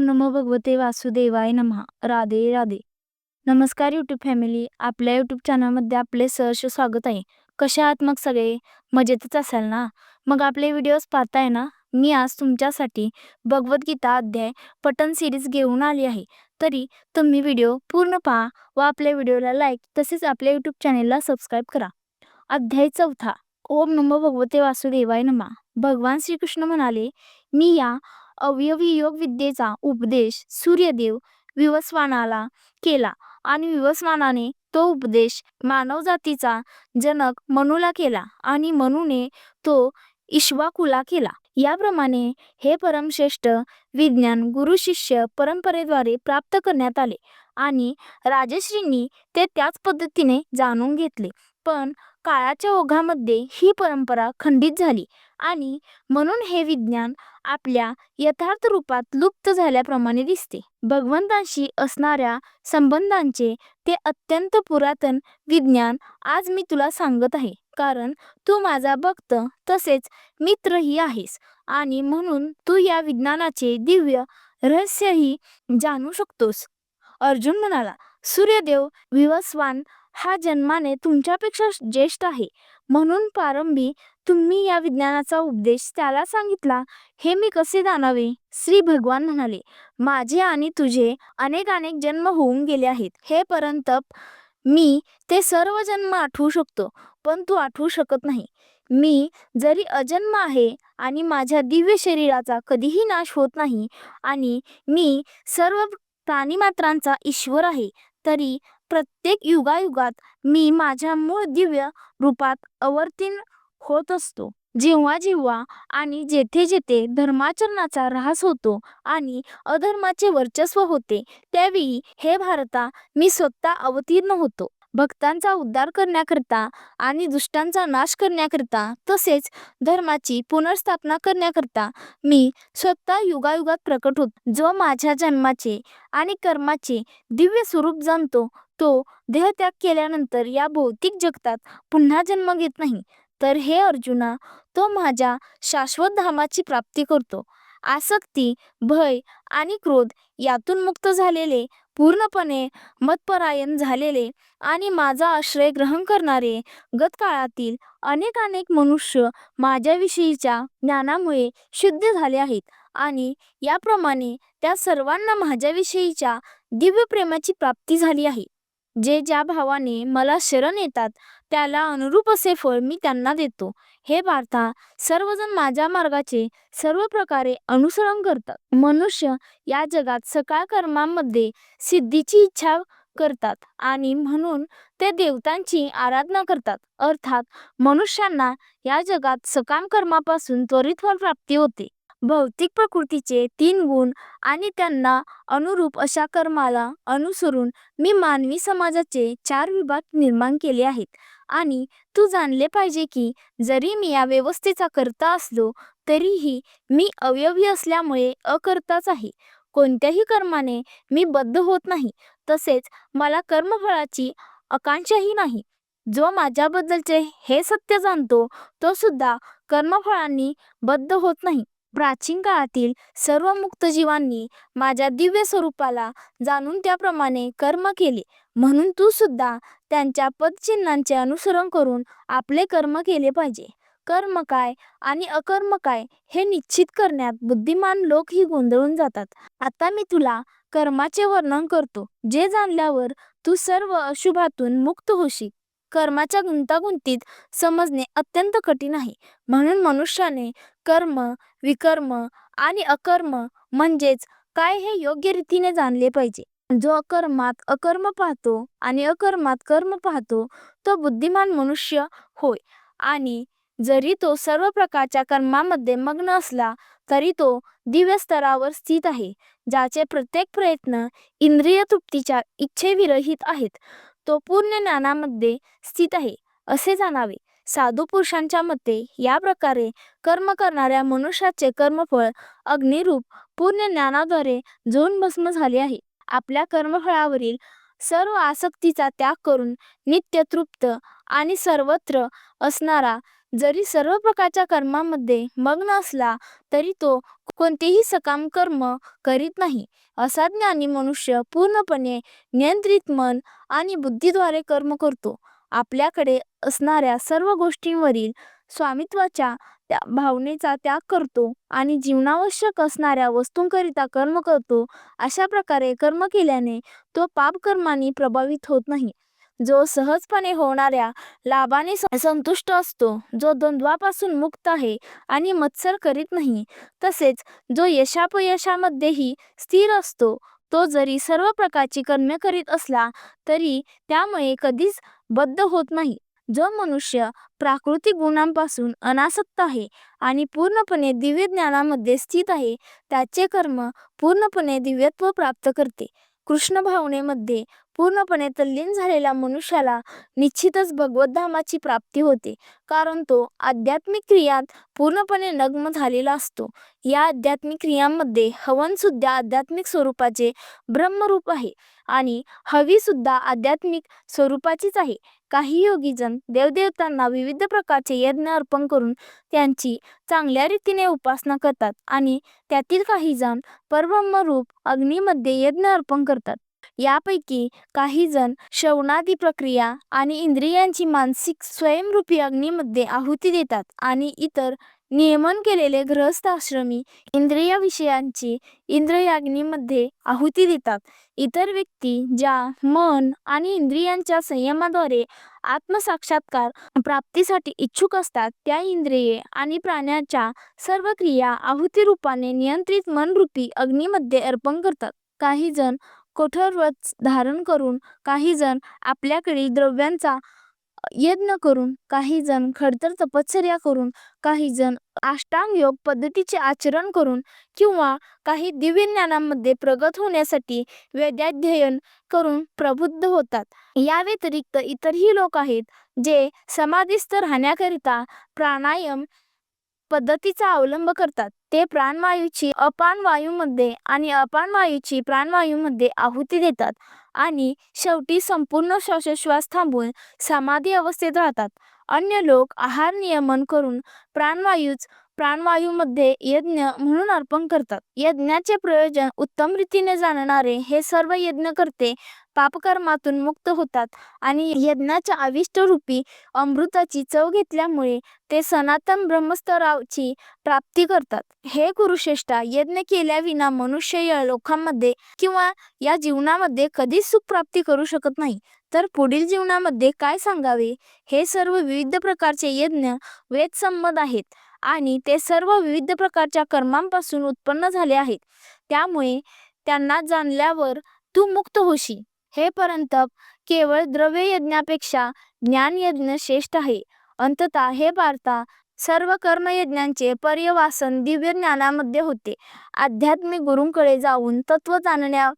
ओम नमो भगवते वासुदेवाय नमः. राधे राधे. नमस्कार यूट्यूब फॅमिली आपल्या यूट्यूब चॅनलमध्ये आपले सहर्ष स्वागत आहे. कशा आहात मग सगळे? मजेतच असाल ना? मग आपले व्हिडिओज पाहताय ना? मी आज तुमच्यासाठी भगवद्गीता अध्याय पटन सिरीज घेऊन आली आहे. तरी तुम्ही व्हिडिओ पूर्ण पहा व आपल्या व्हिडिओला लाईक तसेच आपल्या यूट्यूब चॅनेलला सबस्क्राईब करा. अध्याय चौथा. ओम नमो भगवते वासुदेवाय नमा. भगवान श्रीकृष्ण म्हणाले मी या अवयवी योग विद्येचा उपदेश सूर्यदेव विवस्वानाला केला आणि विवस्वानाने तो उपदेश मानवजातीचा जनक मनूला केला आणि मनूने तो इश्वाकुला केला. याप्रमाणे हे परमश्रेष्ठ विज्ञान गुरु शिष्य परंपरेद्वारे प्राप्त करण्यात आले आणि राजश्रींनी ते त्याच पद्धतीने जाणून घेतले. पण काळाच्या ओघामध्ये ही परंपरा खंडित झाली आणि म्हणून हे विज्ञान आपल्या यथार्थ रूपात लुप्त झाल्याप्रमाणे दिसते. भगवंतांशी असणाऱ्या संबंधांचे ते अत्यंत पुरातन विज्ञान आज मी तुला सांगत आहे. कारण तू माझा भक्त तसेच मित्रही आहेस आणि म्हणून तू या विज्ञानाचे दिव्य रहस्यही जाणू शकतोस. अर्जुन म्हणाला सूर्यदेव विवस्वान हा जन्माने तुमच्यापेक्षा ज्येष्ठ आहे. म्हणून प्रारंभी तुम्ही या विज्ञानाचा उपदेश त्याला सांगितला. हे मी कसे जाणावे? श्री भगवान म्हणाले माझे आणि तुझे अनेक अनेक जन्म होऊन गेले आहेत. हे परंतप मी ते सर्व जन्म आठवू शकतो पण तू आठवू शकत नाही. मी जरी अजन्म आहे आणि माझ्या दिव्य शरीराचा कधीही नाश होत नाही आणि मी सर्व प्राणीमात्रांचा ईश्वर आहे तरी प्रत्येक युगायुगात मी माझ्या मूळ दिव्य रूपात अवर्तीन होत असतो. जेव्हा जेव्हा आणि जेथे जेथे धर्माचरणाचा ऱ्हास होतो आणि अधर्माचे वर्चस्व होते त्यावेळी हे भारता मी स्वतः अवतीर्ण होतो. भक्तांचा उद्धार करण्याकरता आणि दुष्टांचा नाश करण्याकरता तसेच धर्माची पुनर्स्थापना करण्याकरता मी स्वतः युगायुगात प्रकट होत जो माझ्या जन्माचे आणि कर्माचे दिव्य स्वरूप जाणतो तो देहत्याग केल्यानंतर या भौतिक जगतात पुन्हा जन्म घेत नाही. तर हे अर्जुना तो माझ्या शाश्वत धामाची प्राप्ती करतो. आसक्ती भय आणि क्रोध यातून मुक्त झालेले पूर्णपणे मतपरायण झालेले आणि माझा आश्रय ग्रहण करणारे गतकाळातील अनेक अनेक मनुष्य माझ्याविषयीच्या ज्ञानामुळे शुद्ध झाले आहेत आणि याप्रमाणे त्या सर्वांना माझ्याविषयीच्या दिव्य प्रेमाची प्राप्ती झाली आहे. जे ज्या भावाने मला शरण येतात त्याला अनुरूप असे फळ मी त्यांना देतो. हे पार्था सर्वजण माझ्या मार्गाचे सर्व प्रकारे अनुसरण करतात. मनुष्य या जगात सकाळ कर्मामध्ये सिद्धीची इच्छा करतात आणि म्हणून ते देवतांची आराधना करतात. अर्थात मनुष्यांना या जगात सकाम कर्मापासून त्वरित फल प्राप्ती होते. भौतिक प्रकृतीचे तीन गुण आणि त्यांना अनुरूप अशा कर्माला अनुसरून मी मानवी समाजाचे चार विभाग निर्माण केले आहेत. आणि तू जाणले पाहिजे की जरी मी या व्यवस्थेचा करता असलो तरीही मी अवयवी असल्यामुळे अकर्ताच आहे. कोणत्याही कर्माने मी बद्ध होत नाही. तसेच मला कर्मफळाची आकांक्षाही नाही. जो माझ्याबद्दलचे हे सत्य जाणतो तो सुद्धा कर्मफळांनी बद्ध होत नाही. प्राचीन काळातील सर्व मुक्त जीवांनी माझ्या दिव्य स्वरूपाला जाणून त्याप्रमाणे कर्म केले. म्हणून तू सुद्धा त्यांच्या पदचिन्हांचे अनुसरण करून आपले कर्म केले पाहिजे. कर्म काय आणि अकर्म काय हे निश्चित करण्यात बुद्धिमान लोक ही गोंधळून जातात. आता मी तुला कर्माचे वर्णन करतो जे जाणल्यावर तू सर्व अशुभातून मुक्त होशील. कर्माच्या गुंतागुंतीत समजणे अत्यंत कठीण आहे. म्हणून मनुष्याने कर्म विकर्म आणि अकर्म म्हणजेच काय हे योग्य रीतीने जाणले पाहिजे. जो अकर्मात अकर्म पाहतो आणि अकर्मात कर्म पाहतो तो बुद्धिमान मनुष्य होय. आणि जरी तो सर्व प्रकारच्या कर्मामध्ये मग्न असला तरी तो दिव्य स्तरावर स्थित आहे ज्याचे प्रत्येक प्रयत्न इंद्रिय तृप्तीच्या इच्छेविरहित आहेत. तो पूर्ण ज्ञानामध्ये स्थित आहे असे जाणावे. साधू पुरुषांच्या मते या प्रकारे कर्म करणाऱ्या मनुष्याचे कर्मफळ अग्निरूप पूर्ण ज्ञानाद्वारे जोन भस्म झाले आहे. आपल्या कर्मफळावरील सर्व आसक्तीचा त्याग करून नित्य तृप्त आणि सर्वत्र असणारा जरी सर्व प्रकारच्या कर्मामध्ये मग्न असला तरी तो कोणतेही सकाम कर्म करीत नाही. असा ज्ञानी मनुष्य पूर्णपणे नियंत्रित मन आणि बुद्धीद्वारे कर्म करतो. आपल्याकडे असणाऱ्या सर्व गोष्टींवरील स्वामित्वाच्या त्या भावनेचा त्याग करतो आणि जीवनावश्यक असणाऱ्या वस्तूंकरिता कर्म करतो. अशा प्रकारे कर्म केल्याने तो पाप कर्माने प्रभावित होत नाही. जो सहजपणे होणाऱ्या लाभाने संतुष्ट असतो जो द्वंद्वापासून मुक्त आहे आणि मत्सर करीत नाही तसेच जो यशापयशामध्येही स्थिर असतो तो जरी सर्व प्रकारची कर्मे करीत असला तरी त्यामुळे कधीच बद्ध होत नाही. जो मनुष्य प्राकृतिक गुणांपासून अनासक्त आहे आणि पूर्णपणे दिव्य ज्ञानामध्ये स्थित आहे त्याचे कर्म पूर्णपणे दिव्यत्व प्राप्त करते. कृष्ण भावनेमध्ये पूर्णपणे तल्लीन झालेल्या मनुष्याला निश्चितच भगवद्धामाची प्राप्ती होते. कारण तो आध्यात्मिक क्रियात पूर्णपणे नग्न झालेला असतो. या आध्यात्मिक क्रियांमध्ये हवन सुद्धा आध्यात्मिक स्वरूपाचे ब्रह्मरूप आहे आणि हवी सुद्धा आध्यात्मिक स्वरूपाचीच आहे. काही योगीजन देवदेवतांना विविध प्रकारचे यज्ञ अर्पण करून त्यांची चांगल्या रीतीने उपासना करतात आणि त्यातील काही जण परब्रह्मरूप अग्नीमध्ये यज्ञ अर्पण करतात. यापैकी काही जण श्रवणादी प्रक्रिया आणि इंद्रियांची मानसिक स्वयंरूपी अग्नीमध्ये आहुती देतात आणि इतर नियमन केलेले ग्रहस्थाश्रमी आश्रमी इंद्रिय विषयांची इंद्रियाग्नीमध्ये आहुती देतात. इतर व्यक्ती ज्या मन आणि इंद्रियांच्या संयमाद्वारे आत्मसाक्षात्कार प्राप्तीसाठी इच्छुक असतात त्या इंद्रिये आणि प्राण्याच्या सर्व क्रिया आहुती रूपाने नियंत्रित मनरूपी अग्नीमध्ये अर्पण करतात. काही जण कठोर व्रत धारण करून काही जण आपल्याकडील द्रव्यांचा यज्ञ करून काही जण खडतर तपश्चर्या करून काही जण अष्टांग योग पद्धतीचे आचरण करून किंवा काही दिव्य ज्ञानामध्ये प्रगत होण्यासाठी वेदाध्ययन करून प्रबुद्ध होतात. या व्यतिरिक्त इतरही लोक आहेत जे समाधीस्थ राहण्याकरिता प्राणायाम पद्धतीचा अवलंब करतात. ते प्राणवायूची अपानवायूमध्ये आणि अपानवायूची प्राणवायूमध्ये आहुती देतात आणि शेवटी संपूर्ण श्वासोश्वास थांबून समाधी अवस्थेत राहतात. अन्य लोक आहार नियमन करून प्राणवायूच प्राणवायूमध्ये यज्ञ म्हणून अर्पण करतात. यज्ञाचे प्रयोजन उत्तम रीतीने जाणणारे हे सर्व यज्ञ करते पापकर्मातून मुक्त होतात आणि यज्ञाच्या आविष्ट रूपी अमृताची चव घेतल्यामुळे ते सनातन ब्रह्मस्तराची प्राप्ती करतात. हे कुरुश्रेष्ठा यज्ञ केल्याविना मनुष्य या लोकांमध्ये किंवा या जीवनामध्ये कधीच सुख प्राप्ती करू शकत नाही. तर पुढील जीवनामध्ये काय सांगावे? हे सर्व विविध प्रकारचे यज्ञ वेदसंमत आहेत आणि ते सर्व विविध प्रकारच्या कर्मांपासून उत्पन्न झाले आहेत. त्यामुळे त्यांना जाणल्यावर तू मुक्त होशी हे परंतप केवळ द्रव्य यज्ञापेक्षा ज्ञानयज्ञ श्रेष्ठ आहे. अंतता हे पार्था सर्व कर्मयज्ञांचे पर्यवासन दिव्य ज्ञानामध्ये होते. आध्यात्मिक गुरूंकडे जाऊन तत्व जाणण्या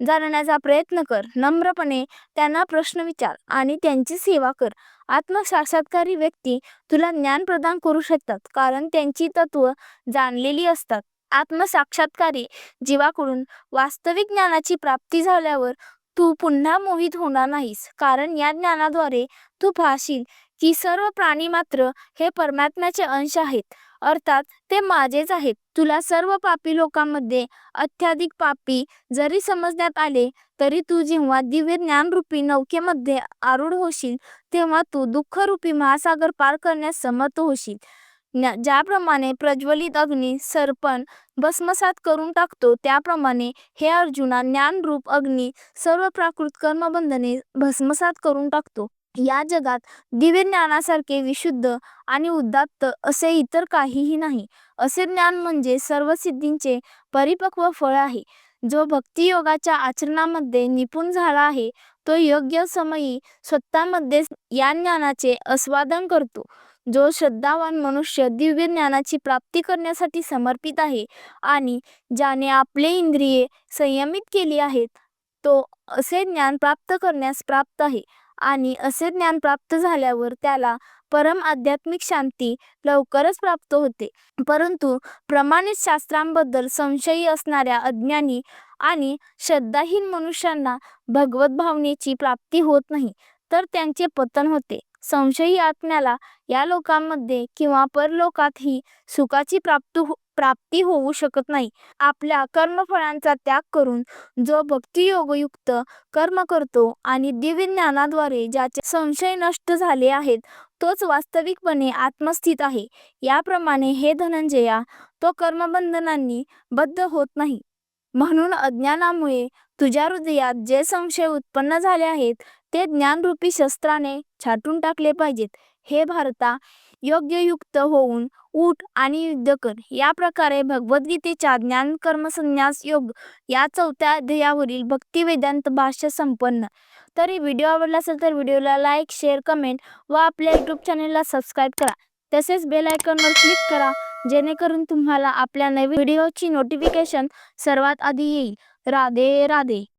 जाणण्याचा प्रयत्न कर. नम्रपणे त्यांना प्रश्न विचार आणि त्यांची सेवा कर. आत्मसाक्षात्कारी व्यक्ती तुला ज्ञान प्रदान करू शकतात कारण त्यांची तत्व जाणलेली असतात. आत्मसाक्षात्कारी जीवाकडून वास्तविक ज्ञानाची प्राप्ती झाल्यावर तू पुन्हा मोहित होणार नाहीस. कारण या ज्ञानाद्वारे तू पाहशील की सर्व प्राणी मात्र हे परमात्म्याचे अंश आहेत. अर्थात ते माझेच आहेत. तुला सर्व पापी लोकांमध्ये अत्याधिक पापी जरी समजण्यात आले तरी तू जेव्हा दिव्य ज्ञानरूपी नौकेमध्ये आरूढ होशील तेव्हा तू दुःखरूपी महासागर पार करण्यास समर्थ होशील. ज्याप्रमाणे प्रज्वलित अग्नी सर्पण भस्मसात करून टाकतो त्याप्रमाणे हे अर्जुना ज्ञानरूप अग्नी सर्व प्राकृत कर्मबंधने भस्मसात करून टाकतो. या जगात दिव्य ज्ञानासारखे विशुद्ध आणि उदात्त असे इतर काहीही नाही. असे ज्ञान म्हणजे सर्व सिद्धींचे परिपक्व फळ आहे. जो भक्तियोगाच्या आचरणामध्ये निपुण झाला आहे तो योग्य समयी स्वतःमध्ये या ज्ञानाचे आस्वादन करतो. जो श्रद्धावान मनुष्य दिव्य ज्ञानाची प्राप्ती करण्यासाठी समर्पित आहे आणि ज्याने आपले इंद्रिये संयमित केली आहेत तो असे ज्ञान प्राप्त करण्यास प्राप्त आहे आणि असे ज्ञान प्राप्त झाल्यावर त्याला परम आध्यात्मिक शांती लवकरच प्राप्त होते. परंतु प्रमाणित शास्त्रांबद्दल संशयी असणाऱ्या अज्ञानी आणि श्रद्धाहीन मनुष्यांना भगवत भावनेची प्राप्ती होत नाही तर त्यांचे पतन होते. संशयी आत्म्याला या लोकांमध्ये किंवा परलोकातही सुखाची प्राप्त हो- प्राप्ती होऊ शकत नाही. आपल्या कर्मफळांचा त्याग करून जो भक्तियोगयुक्त कर्म करतो आणि दिव्य ज्ञानाद्वारे ज्याचे संशय नष्ट झाले आहेत तोच वास्तविकपणे आत्मस्थित आहे. याप्रमाणे हे धनंजया तो कर्मबंधनांनी बद्ध होत नाही. म्हणून अज्ञानामुळे तुझ्या हृदयात जे संशय उत्पन्न झाले आहेत ते ज्ञानरूपी शस्त्राने छाटून टाकले पाहिजेत. हे भारता योग्ययुक्त होऊन उठ आणि युद्ध कर. या प्रकारे भगवद्गीतेच्या ज्ञान कर्म संन्यास योग या चौथ्या अध्यायावरील भक्ती वेदांत भाष्य संपन्न. तरी व्हिडिओ आवडला असेल तर व्हिडिओला लाईक शेअर कमेंट व आपल्या यूट्यूब चॅनलला सबस्क्राईब करा. तसेच बेल आयकॉनवर क्लिक करा जेणेकरून तुम्हाला आपल्या नवीन व्हिडिओची नोटिफिकेशन सर्वात आधी येईल. राधे राधे.